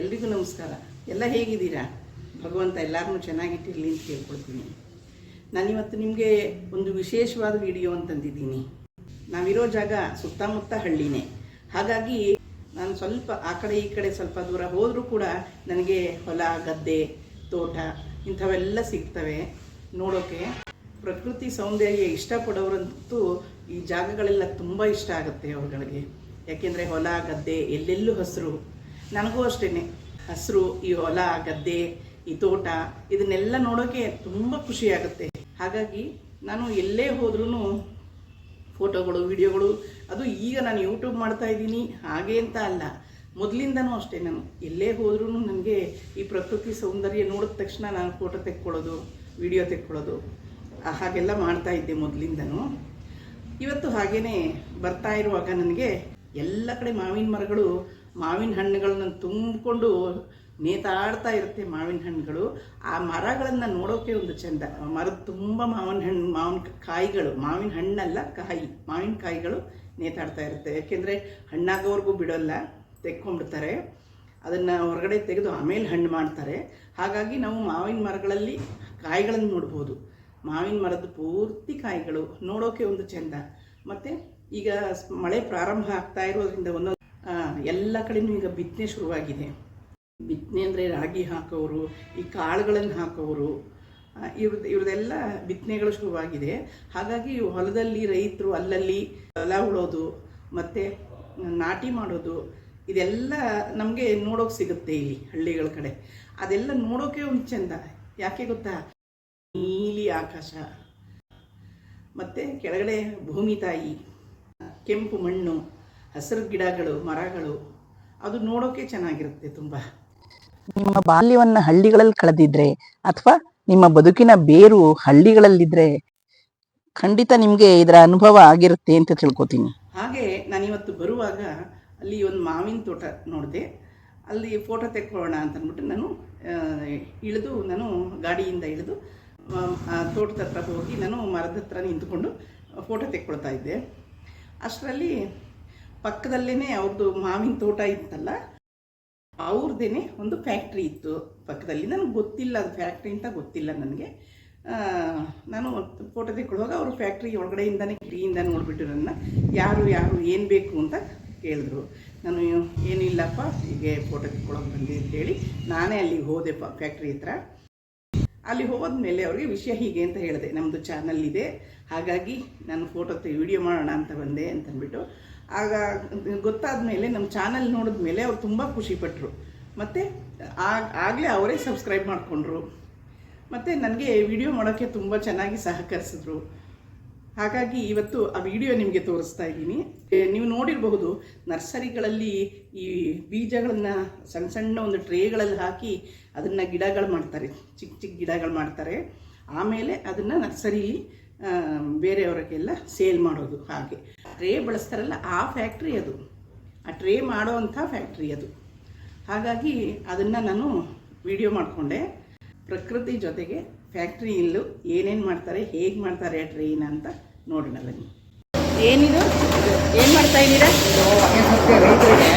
ಎಲ್ರಿಗೂ ನಮಸ್ಕಾರ. ಎಲ್ಲ ಹೇಗಿದ್ದೀರಾ? ಭಗವಂತ ಎಲ್ಲರನ್ನೂ ಚೆನ್ನಾಗಿಟ್ಟಿರಲಿ ಅಂತ ಕೇಳ್ಕೊಳ್ತೀನಿ. ನಾನಿವತ್ತು ನಿಮಗೆ ಒಂದು ವಿಶೇಷವಾದ ವಿಡಿಯೋ ಅಂತಂದಿದ್ದೀನಿ ನಾವಿರೋ ಜಾಗ ಸುತ್ತಮುತ್ತ ಹಳ್ಳಿನೇ. ಹಾಗಾಗಿ ನಾನು ಸ್ವಲ್ಪ ಆ ಕಡೆ ಈ ಕಡೆ ಸ್ವಲ್ಪ ದೂರ ಹೋದರೂ ಕೂಡ ನನಗೆ ಹೊಲ, ಗದ್ದೆ, ತೋಟ ಇಂಥವೆಲ್ಲ ಸಿಗ್ತವೆ ನೋಡೋಕೆ. ಪ್ರಕೃತಿ ಸೌಂದರ್ಯ ಇಷ್ಟಪಡೋರಂತೂ ಈ ಜಾಗಗಳೆಲ್ಲ ತುಂಬ ಇಷ್ಟ ಆಗುತ್ತೆ ಅವ್ರುಗಳಿಗೆ. ಯಾಕೆಂದರೆ ಹೊಲ, ಗದ್ದೆ, ಎಲ್ಲೆಲ್ಲೂ ಹಸಿರು. ನನಗೂ ಅಷ್ಟೇ ಹಸಿರು, ಈ ಹೊಲ, ಗದ್ದೆ, ಈ ತೋಟ, ಇದನ್ನೆಲ್ಲ ನೋಡೋಕೆ ತುಂಬ ಖುಷಿ ಆಗುತ್ತೆ. ಹಾಗಾಗಿ ನಾನು ಎಲ್ಲೇ ಹೋದ್ರೂ ಫೋಟೋಗಳು, ವಿಡಿಯೋಗಳು, ಅದು ಈಗ ನಾನು ಯೂಟ್ಯೂಬ್ ಮಾಡ್ತಾ ಇದ್ದೀನಿ. ಹಾಗೆ ಅಂತ ಅಲ್ಲ. ಮೊದಲಿಂದನೂ ಅಷ್ಟೇ ನಾನು. ಎಲ್ಲೇ ಹೋದ್ರೂ ನನಗೆ ಈ ಪ್ರಕೃತಿ ಸೌಂದರ್ಯ ನೋಡಿದ ತಕ್ಷಣ ನಾನು ಫೋಟೋ ತೆಕ್ಕೊಳ್ಳೋದು, ವಿಡಿಯೋ ತೆಕ್ಕೊಳ್ಳೋದು ಹಾಗೆಲ್ಲ ಮಾಡ್ತಾ ಇದ್ದೆ ಮೊದಲಿಂದನೂ. ಇವತ್ತು ಹಾಗೇ ಬರ್ತಾ ಇರುವಾಗ ನನಗೆ ಎಲ್ಲ ಕಡೆ ಮಾವಿನ ಮರಗಳು ಮಾವಿನ ಹಣ್ಣುಗಳನ್ನ ತುಂಬಿಕೊಂಡು ನೇತಾಡ್ತಾ ಇರುತ್ತೆ ಮಾವಿನ ಹಣ್ಣುಗಳು. ಆ ಮರಗಳನ್ನು ನೋಡೋಕೆ ಒಂದು ಚೆಂದ. ಮರದ ತುಂಬ ಮಾವಿನ ಹಣ್ಣು, ಮಾವಿನ ಕಾಯಿಗಳು, ಮಾವಿನ ಹಣ್ಣಲ್ಲ ಕಾಯಿ, ಮಾವಿನ ಕಾಯಿಗಳು ನೇತಾಡ್ತಾ ಇರುತ್ತೆ. ಯಾಕೆಂದರೆ ಹಣ್ಣಾಗೋವರೆಗೂ ಬಿಡೋಲ್ಲ, ತೆಕ್ಕೊಂಡ್ಬಿಡ್ತಾರೆ. ಅದನ್ನು ಹೊರಗಡೆ ತೆಗೆದು ಆಮೇಲೆ ಹಣ್ಣು ಮಾಡ್ತಾರೆ. ಹಾಗಾಗಿ ನಾವು ಮಾವಿನ ಮರಗಳಲ್ಲಿ ಕಾಯಿಗಳನ್ನು ನೋಡ್ಬೋದು. ಮಾವಿನ ಮರದ ಪೂರ್ತಿ ಕಾಯಿಗಳು ನೋಡೋಕೆ ಒಂದು ಚೆಂದ. ಮತ್ತು ಈಗ ಮಳೆ ಪ್ರಾರಂಭ ಆಗ್ತಾ ಇರೋದ್ರಿಂದ ಒಂದೊಂದು ಎಲ್ಲ ಕಡೆನೂ ಈಗ ಬಿತ್ತನೆ ಶುರುವಾಗಿದೆ. ಬಿತ್ತನೆ ಅಂದರೆ ರಾಗಿ ಹಾಕೋರು ಈ ಕಾಳುಗಳನ್ನು ಹಾಕೋರು ಇವ್ರದ್ದು ಇವ್ರದ್ದೆಲ್ಲ ಬಿತ್ತನೆಗಳು ಶುರುವಾಗಿದೆ. ಹಾಗಾಗಿ ಹೊಲದಲ್ಲಿ ರೈತರು ಅಲ್ಲಲ್ಲಿ ಹೊಲ ಉಳೋದು, ಮತ್ತು ನಾಟಿ ಮಾಡೋದು, ಇದೆಲ್ಲ ನಮಗೆ ನೋಡೋಕೆ ಸಿಗುತ್ತೆ ಇಲ್ಲಿ ಹಳ್ಳಿಗಳ ಕಡೆ. ಅದೆಲ್ಲ ನೋಡೋಕೆ ಒಂದು ಚೆಂದ ಯಾಕೆ ಗೊತ್ತಾ? ನೀಲಿ ಆಕಾಶ, ಮತ್ತು ಕೆಳಗಡೆ ಭೂಮಿ ತಾಯಿ, ಕೆಂಪು ಮಣ್ಣು ಹಸಿರು ಗಿಡಗಳು ಮರಗಳು ಅದು ನೋಡೋಕೆ ಚೆನ್ನಾಗಿರುತ್ತೆ ತುಂಬ. ನಿಮ್ಮ ಬಾಲ್ಯವನ್ನ ಹಳ್ಳಿಗಳಲ್ಲಿ ಕಳೆದಿದ್ರೆ ಅಥವಾ ನಿಮ್ಮ ಬದುಕಿನ ಬೇರು ಹಳ್ಳಿಗಳಲ್ಲಿದ್ರೆ ಖಂಡಿತ ನಿಮ್ಗೆ ಇದರ ಅನುಭವ ಆಗಿರುತ್ತೆ ಅಂತ ತಿಳ್ಕೊತೀನಿ. ಹಾಗೆ ನಾನಿವತ್ತು ಬರುವಾಗ ಅಲ್ಲಿ ಒಂದು ಮಾವಿನ ತೋಟ ನೋಡಿದೆ. ಅಲ್ಲಿ ಫೋಟೋ ತೆಕ್ಕೋಣ ಅಂತ ಅಂದ್ಬಿಟ್ಟು ನಾನು ಇಳಿದು ನಾನು ಗಾಡಿಯಿಂದ ಇಳಿದು ತೋಟದ ಹತ್ರ ಹೋಗಿ ನಾನು ಮರದ ಹತ್ರ ನಿಂತ್ಕೊಂಡು ಫೋಟೋ ತೆಕ್ಕೊಳ್ತಾ ಇದ್ದೆ. ಅಷ್ಟರಲ್ಲಿ ಪಕ್ಕದಲ್ಲೇ ಅವ್ರದ್ದು ಮಾವಿನ ತೋಟ ಇತ್ತಲ್ಲ ಅವ್ರದ್ದೇನೆ ಒಂದು ಫ್ಯಾಕ್ಟ್ರಿ ಇತ್ತು ಪಕ್ಕದಲ್ಲಿ. ನನಗೆ ಗೊತ್ತಿಲ್ಲ ಅದು ಫ್ಯಾಕ್ಟ್ರಿ ಅಂತ ಗೊತ್ತಿಲ್ಲ ನನಗೆ. ನಾನು ಫೋಟೋ ತೆಕ್ಕೊಳ್ಳುವಾಗ ಅವರು ಫ್ಯಾಕ್ಟ್ರಿ ಒಳಗಡೆಯಿಂದನೇ ಕಿಡಿಯಿಂದ ನೋಡಿಬಿಟ್ಟು ನನ್ನ. ಯಾರು ಯಾರು, ಏನು ಬೇಕು ಅಂತ ಕೇಳಿದ್ರು. ನಾನು, ಏನಿಲ್ಲಪ್ಪ, ಹೀಗೆ ಫೋಟೋ ತೆಕ್ಕೊಳ್ಳೋಕೆ ಬಂದೆ ಅಂತೇಳಿ ನಾನೇ ಅಲ್ಲಿಗೆ ಹೋದೆ ಫ್ಯಾಕ್ಟ್ರಿ ಹತ್ರ. ಅಲ್ಲಿ ಹೋದ್ಮೇಲೆ ಅವ್ರಿಗೆ ವಿಷಯ ಹೀಗೆ ಅಂತ ಹೇಳಿದೆ. ನಮ್ಮದು ಚಾನಲ್ ಇದೆ. ಹಾಗಾಗಿ ನಾನು ಫೋಟೋ ವಿಡಿಯೋ ಮಾಡೋಣ ಅಂತ ಬಂದೆ ಅಂತಂದ್ಬಿಟ್ಟು. ಆಗ ಗೊತ್ತಾದ ಮೇಲೆ ನಮ್ಮ ಚಾನಲ್ ನೋಡಿದ ಮೇಲೆ ಅವ್ರು ತುಂಬ ಖುಷಿಪಟ್ಟರು ಮತ್ತು ಆಗ, ಆಗಲೇ ಅವರೇ ಸಬ್ಸ್ಕ್ರೈಬ್ ಮಾಡಿಕೊಂಡ್ರು. ಮತ್ತು ನನಗೆ ವಿಡಿಯೋ ಮಾಡೋಕ್ಕೆ ತುಂಬ ಚೆನ್ನಾಗಿ ಸಹಕರಿಸಿದ್ರು. ಹಾಗಾಗಿ ಇವತ್ತು ಆ ವಿಡಿಯೋ ನಿಮಗೆ ತೋರಿಸ್ತಾ ಇದ್ದೀನಿ. ನೀವು ನೋಡಿರಬಹುದು, ನರ್ಸರಿಗಳಲ್ಲಿ ಈ ಬೀಜಗಳನ್ನು ಸಣ್ಣ ಸಣ್ಣ ಒಂದು ಟ್ರೇಗಳಲ್ಲಿ ಹಾಕಿ ಅದನ್ನು ಗಿಡಗಳು ಮಾಡ್ತಾರೆ. ಚಿಕ್ಕ ಚಿಕ್ಕ ಗಿಡಗಳು ಮಾಡ್ತಾರೆ. ಆಮೇಲೆ ಅದನ್ನು ನರ್ಸರಿಲಿ ಬೇರೆಯವರಿಗೆಲ್ಲ ಸೇಲ್ ಮಾಡೋದು ಹಾಗೆ. ಟ್ರೇ ಬಳಸ್ತಾರಲ್ಲ, ಆ ಫ್ಯಾಕ್ಟ್ರಿ ಅದು. ಆ ಟ್ರೇ ಮಾಡೋ ಅಂಥ ಫ್ಯಾಕ್ಟ್ರಿ ಅದು. ಹಾಗಾಗಿ ಅದನ್ನು ನಾನು ವಿಡಿಯೋ ಮಾಡಿಕೊಂಡೆ. ಪ್ರಕೃತಿ ಜೊತೆಗೆ ಫ್ಯಾಕ್ಟ್ರಿಯಲ್ಲೂ ಏನೇನು ಮಾಡ್ತಾರೆ ಹೇಗೆ ಮಾಡ್ತಾರೆ ಟ್ರೈನ್ ಟ್ರೈನ ಅಂತ ನೋಡೋಣ ಬನ್ನಿ. ಏನಿದು? ಏನು ಮಾಡ್ತಾ ಇದ್ದೀರಾ? ರೈತರಿಗೆ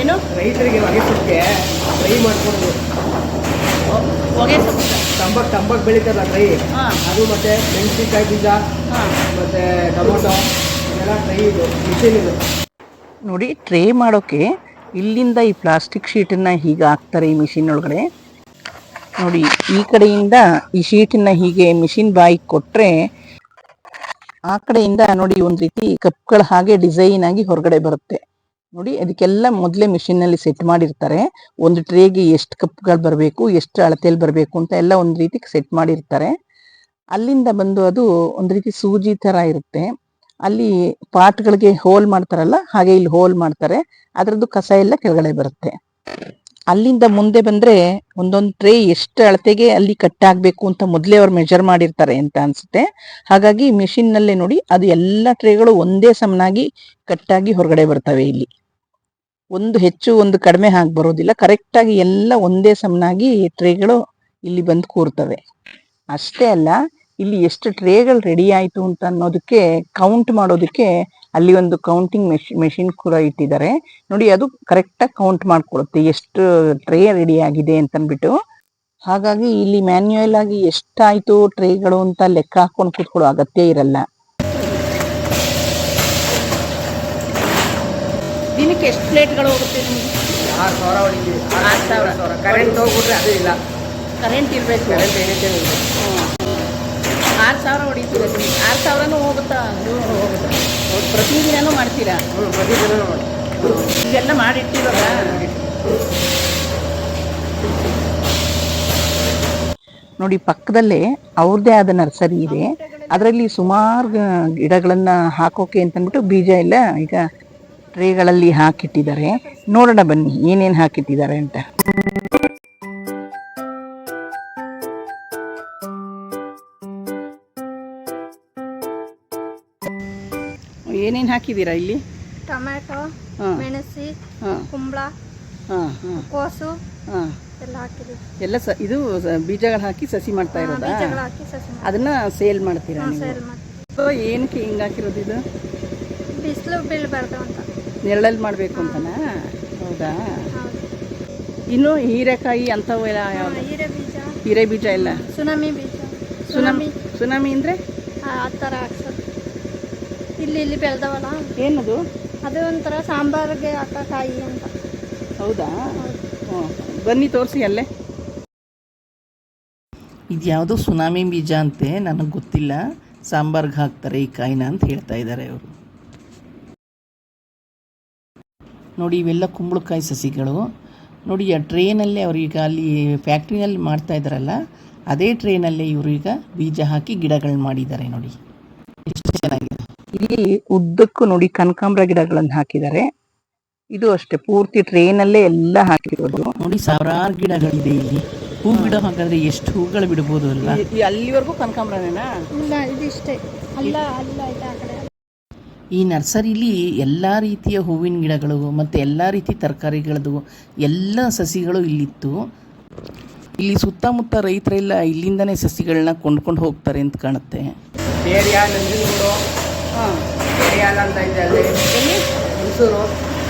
ಏನು? ರೈತರಿಗೆ ಹೊಗೆಸೊಪ್ಪೆ ಫ್ರೈ ಮಾಡ್ಕೊಡೋದು ಹೊಗೆ ಸೊಪ್ಪು. ತಂಬಾಕು ತಂಬಾಕು ಬೆಳೀತಾರಲ್ಲ ಫ್ರೈ? ಹಾಂ. ಅದು ಮತ್ತೆ ಮೆಣಸಿನ್ಕಾಯಿ ಬೀಜ ಹಾಂ. ಮತ್ತೆ ಟೊಮೊಟೊ ಇದೆಲ್ಲ ಫ್ರೈ ಇದು ಮಿಷಿನ್ ಇದು. ನೋಡಿ ಟ್ರೇ ಮಾಡೋಕೆ ಇಲ್ಲಿಂದ ಈ ಪ್ಲಾಸ್ಟಿಕ್ ಶೀಟನ್ನು ಹೀಗೆ ಹಾಕ್ತಾರೆ ಈ ಮಿಷಿನ್ ಒಳಗಡೆ. ನೋಡಿ, ಈ ಕಡೆಯಿಂದ ಈ ಶೀಟನ್ನ ಹೀಗೆ ಮಿಷಿನ್ ಬಾಯಿ ಕೊಟ್ರೆ ಆ ಕಡೆಯಿಂದ ನೋಡಿ ಒಂದು ರೀತಿ ಕಪ್ಗಳ ಹಾಗೆ ಡಿಸೈನ್ ಆಗಿ ಹೊರಗಡೆ ಬರುತ್ತೆ. ನೋಡಿ, ಅದಕ್ಕೆಲ್ಲ ಮೊದಲೇ ನಲ್ಲಿ ಸೆಟ್ ಮಾಡಿರ್ತಾರೆ. ಒಂದು ಟ್ರೇಗೆ ಎಷ್ಟು ಕಪ್ಗಳು ಬರಬೇಕು, ಎಷ್ಟು ಅಳತೆಯಲ್ಲಿ ಬರಬೇಕು ಅಂತ ಎಲ್ಲ ಒಂದು ರೀತಿ ಸೆಟ್ ಮಾಡಿರ್ತಾರೆ. ಅಲ್ಲಿಂದ ಬಂದು ಅದು ಒಂದು ರೀತಿ ಸೂಜಿ ತರ ಇರುತ್ತೆ. ಅಲ್ಲಿ ಪಾಟ್ಗಳಿಗೆ ಹೋಲ್ ಮಾಡ್ತಾರಲ್ಲ, ಹಾಗೆ ಇಲ್ಲಿ ಹೋಲ್ ಮಾಡ್ತಾರೆ. ಅದರದ್ದು ಕಸ ಎಲ್ಲ ಕೆಳಗಡೆ ಬರುತ್ತೆ. ಅಲ್ಲಿಂದ ಮುಂದೆ ಬಂದ್ರೆ ಒಂದೊಂದು ಟ್ರೇ ಎಷ್ಟು ಅಳತೆಗೆ ಅಲ್ಲಿ ಕಟ್ ಆಗ್ಬೇಕು ಅಂತ ಮೊದಲೇ ಅವ್ರು ಮೆಜರ್ ಮಾಡಿರ್ತಾರೆ ಅಂತ ಅನ್ಸುತ್ತೆ. ಹಾಗಾಗಿ ಮಿಷಿನ್ ನಲ್ಲೇ ನೋಡಿ ಅದು ಎಲ್ಲ ಟ್ರೇಗಳು ಒಂದೇ ಸಮನಾಗಿ ಕಟ್ಟಾಗಿ ಹೊರಗಡೆ ಬರ್ತವೆ ಇಲ್ಲಿ. ಒಂದು ಹೆಚ್ಚು ಒಂದು ಕಡಿಮೆ ಹಾಗೆ ಬರೋದಿಲ್ಲ. ಕರೆಕ್ಟ್ ಆಗಿ ಎಲ್ಲ ಒಂದೇ ಸಮನಾಗಿ ಟ್ರೇಗಳು ಇಲ್ಲಿ ಬಂದು ಕೂರ್ತವೆ. ಅಷ್ಟೇ ಅಲ್ಲ, ಇಲ್ಲಿ ಎಷ್ಟು ಟ್ರೇಗಳು ರೆಡಿ ಆಯ್ತು ಅಂತ ಅನ್ನೋದಕ್ಕೆ ಕೌಂಟ್ ಮಾಡೋದಕ್ಕೆ ಅಲ್ಲಿ ಒಂದು ಕೌಂಟಿಂಗ್ ಮೆಷಿನ್ ಮೆಷಿನ್ ಕೂಡ ಇಟ್ಟಿದ್ದಾರೆ. ನೋಡಿ ಅದು ಕರೆಕ್ಟಾಗಿ ಕೌಂಟ್ ಮಾಡ್ಕೊಡುತ್ತೆ ಎಷ್ಟು ಟ್ರೇ ರೆಡಿ ಆಗಿದೆ ಅಂತ ಅಂದ್ಬಿಟ್ಟು ಹಾಗಾಗಿ ಇಲ್ಲಿ ಮ್ಯಾನ್ಯುಯಲ್ ಆಗಿ ಎಷ್ಟಾಯ್ತು ಟ್ರೇಗಳು ಅಂತ ಲೆಕ್ಕ ಹಾಕೊಂಡು ಕೂತ್ಕೊಳ್ಳೋ ಅಗತ್ಯ ಇರಲ್ಲ. ದಿನಕ್ಕೆ ಎಷ್ಟು ಪ್ಲೇಟ್ಗಳು ಹೋಗುತ್ತೆ ನಿಮಗೆ? ಆರು ಸಾವಿರ ಹೊಡಿತೀವಿ ಆರು ಸಾವಿರ. ಕರೆಂಟ್ ಹೋಗ್ಬಿಟ್ರೆ ಅದು ಇಲ್ಲ. ಕರೆಂಟ್ ಇರಬೇಕು. ಕರೆಂಟ್ ಆರು ಸಾವಿರ ಹೊಡಿತೀರಾ ನಿಮಗೆ ಆರು ಸಾವಿರನೂ ಹೋಗುತ್ತಾ? ಹೋಗುತ್ತೆ? ಪ್ರತಿದಿನನೂ ಮಾಡ್ತೀರಾ? ಹ್ಞೂ ಪ್ರತಿದಿನ ಮಾಡಿ ಇದೆಲ್ಲ ಮಾಡಿಟ್ಟಿರೋದ ನೋಡಿ ಪಕ್ಕದಲ್ಲೇ ಅವ್ರದ್ದೇ ಆದ ನರ್ಸರಿ ಇದೆ. ಅದರಲ್ಲಿ ಸುಮಾರು ಗಿಡಗಳನ್ನ ಹಾಕೋಕೆ ಅಂತಂದ್ಬಿಟ್ಟು ಬೀಜ ಎಲ್ಲ ಈಗ ಟ್ರೇಗಳಲ್ಲಿ ಹಾಕಿಟ್ಟಿದ್ದಾರೆ. ನೋಡೋಣ ಬನ್ನಿ ಏನೇನು ಹಾಕಿಟ್ಟಿದ್ದಾರೆ ಅಂತ. ಏನೇನು ಹಾಕಿದ್ದೀರಾ ಇಲ್ಲಿ? ಟೊಮ್ಯಾಟೊ ಹಾಂ. ಮೆಣಸಿ ಹಾಂ. ಕುಂಬಳ ಹಾಂ ಹಾಂ. ಕೋಸು. ಹಾಂ. ಎಲ್ಲ ಸ ಇದು ಸ- ಬೀಜಗಳು ಹಾಕಿ ಸಸಿ ಮಾಡ್ತಾ ಇರೋದಾ? ಬೀಜಗಳು ಹಾಕಿ ಸಸಿ ಮಾಡಿ ಅದನ್ನ ಸೇಲ್ ಮಾಡ್ತೀರಾ ನೀವು? ಸೇಲ್ ಮಾಡಿ ಸೊ ಏನಕ್ಕೆ ಹಿಂಗ್ ಹಾಕಿರೋದು ಇದು? ಬಿಸಿಲು ಬೀಳ್ಬಾರ್ದು ಅಂತ. ನೆರಳಲ್ಲಿ ಮಾಡಬೇಕು ಅಂತನಾ? ಹೌದಾ? ಹೌದು. ಇನ್ನು ಹೀರೆಕಾಯಿ ಅಂಥವೆಲ್ಲ ಯಾವ್ದು? ಹೀರೆ ಬೀಜ. ಹೀರೆ ಬೀಜ ಎಲ್ಲ? ಸುನಾಮಿ ಬೀಜ. Tsunami tsunami. ಅಂದ್ರೆ ಅಂದರೆ? ಆ ಆ ಥರ ಹಾಕ್ಸೋದು. ಇಲ್ಲಿ ಇಲ್ಲಿ ಬೆಳೆದವಲ್ಲ ಏನದು? ಅದು ಒಂಥರ ಸಾಂಬಾರಿಗೆ ಹಾಕೋ ಕಾಯಿ ಅಂತ. ಹೌದಾ? ಹ್ಞೂ ಬನ್ನಿ ತೋರಿಸಿ ಅಲ್ಲೇ. ಇದು ಯಾವುದೋ ಸುನಾಮಿ ಬೀಜ ಅಂತೆ ನನಗೆ ಗೊತ್ತಿಲ್ಲ. ಸಾಂಬಾರ್ಗೆ ಹಾಕ್ತಾರೆ ಈ ಕಾಯಿನ ಅಂತ ಹೇಳ್ತಾ ಇದ್ದಾರೆ ಅವರು. ನೋಡಿ ಇವೆಲ್ಲ ಕುಂಬಳಕಾಯಿ ಸಸಿಗಳು. ನೋಡಿ ಆ ಟ್ರೇನಲ್ಲೇ ಅವ್ರೀಗ ಅಲ್ಲಿ ಫ್ಯಾಕ್ಟ್ರಿನಲ್ಲಿ ಮಾಡ್ತಾ ಇದ್ದಾರಲ್ಲ ಅದೇ ಟ್ರೈನಲ್ಲೇ ಇವರು ಈಗ ಬೀಜ ಹಾಕಿ ಗಿಡಗಳನ್ನ ಮಾಡಿದ್ದಾರೆ ನೋಡಿ. ಇಲ್ಲಿ ಉದ್ದಕ್ಕೂ ನೋಡಿ ಕನಕಾಂಬ್ರ ಗಿಡಗಳನ್ನು ಹಾಕಿದ್ದಾರೆ. ಇದು ಅಷ್ಟೇ ಪೂರ್ತಿ ಟ್ರೇನಲ್ಲೇ ಎಲ್ಲ ಹಾಕಿರೋದು. ನೋಡಿ ಸಾವಿರಾರು ಗಿಡಗಳಿದೆ ಇಲ್ಲಿ. ಹೂ. ಗಿಡ ಹಾಕಿದ್ರೆ ಎಷ್ಟು ಹೂಗಳು ಬಿಡಬಹುದು ಅಲ್ಲ ಅಲ್ಲಿವರೆಗೂ ಕನಕಾಂಬರನೇನಾ? ಇಲ್ಲ ಇದಿಷ್ಟೇ. ಅಲ್ಲ ಅಲ್ಲ ಇದೆ ಆ ಕಡೆ. ಈ ನರ್ಸರಿಲಿ ಎಲ್ಲ ರೀತಿಯ ಹೂವಿನ ಗಿಡಗಳು ಮತ್ತು ಎಲ್ಲ ರೀತಿ ತರಕಾರಿಗಳದು ಎಲ್ಲ ಸಸಿಗಳು ಇಲ್ಲಿತ್ತು. ಇಲ್ಲಿ ಸುತ್ತಮುತ್ತ ರೈತರೆಲ್ಲ ಇಲ್ಲಿಂದನೇ ಸಸಿಗಳನ್ನ ಕೊಂಡ್ಕೊಂಡು ಹೋಗ್ತಾರೆ ಅಂತ ಕಾಣುತ್ತೆ. ಏರಿಯಾಲ ಅಂತ ಇದೆ ಅಲ್ಲಿ. ಎಲ್ಲಿ? ಹುಣಸೂರು.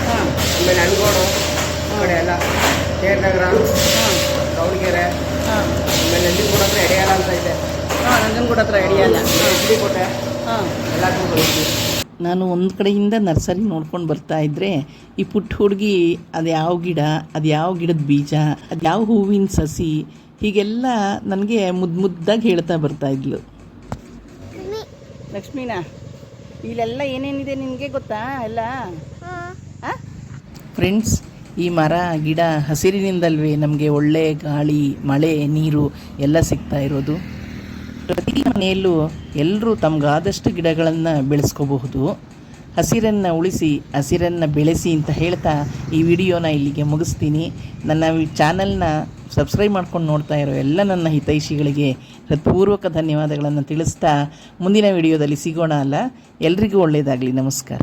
ಹಾಂ. ಆಮೇಲೆ ಅನ್ಗೋಡು ಕಡೆ ಎಲ್ಲ. ಜಯನಗರ ಹಾಂ. ದಾವಣಗೆರೆ ಹಾಂ. ಆಮೇಲೆ ನಂಜನಗೂಡು ಹತ್ರ ಎಡೆಯಾಲ ಅಂತ ಇದೆ. ಹಾಂ ನಂಜನಗೂಡ ಹತ್ರ ಎಚ್ ಕೋಟೆ ಹಾಂ. ಎಲ್ಲ ಬರ್ತೀವಿ ನಾನು ಒಂದು ಕಡೆಯಿಂದ ನರ್ಸರಿ ನೋಡ್ಕೊಂಡು ಬರ್ತಾ ಇದ್ದರೆ ಈ ಪುಟ್ಟ ಹುಡುಗಿ ಅದು ಯಾವ ಗಿಡ ಅದು ಯಾವ ಗಿಡದ ಬೀಜ ಅದು ಯಾವ ಹೂವಿನ ಸಸಿ ಹೀಗೆಲ್ಲ ನನಗೆ ಮುದ್ದು ಮುದ್ದಾಗಿ ಹೇಳ್ತಾ ಬರ್ತಾ ಇದ್ಲು. ಲಕ್ಷ್ಮೀನಾ? ಇಲ್ಲೆಲ್ಲ ಏನೇನಿದೆ ನಿನಗೆ ಗೊತ್ತಾ ಎಲ್ಲ? ಫ್ರೆಂಡ್ಸ್ ಈ ಮರ ಗಿಡ ಹಸಿರಿನಿಂದಲ್ವೇ ನಮಗೆ ಒಳ್ಳೆ ಗಾಳಿ ಮಳೆ ನೀರು ಎಲ್ಲ ಸಿಗ್ತಾ ಇರೋದು. ಪ್ರತಿ ಮನೆಯಲ್ಲೂ ಎಲ್ಲರೂ ತಮಗಾದಷ್ಟು ಗಿಡಗಳನ್ನು ಬೆಳೆಸ್ಕೋಬಹುದು. ಹಸಿರನ್ನು ಉಳಿಸಿ ಹಸಿರನ್ನು ಬೆಳೆಸಿ ಅಂತ ಹೇಳ್ತಾ ಈ ವಿಡಿಯೋನ ಇಲ್ಲಿಗೆ ಮುಗಿಸ್ತೀನಿ. ನನ್ನ ಚಾನಲ್ನ ಸಬ್ಸ್ಕ್ರೈಬ್ ಮಾಡ್ಕೊಂಡು ನೋಡ್ತಾ ಇರೋ ಎಲ್ಲ ನನ್ನ ಹಿತೈಷಿಗಳಿಗೆ ಹೃತ್ಪೂರ್ವಕ ಧನ್ಯವಾದಗಳನ್ನು ತಿಳಿಸ್ತಾ ಮುಂದಿನ ವಿಡಿಯೋದಲ್ಲಿ ಸಿಗೋಣ ಅಲ್ಲ. ಎಲ್ರಿಗೂ ಒಳ್ಳೆಯದಾಗಲಿ. ನಮಸ್ಕಾರ.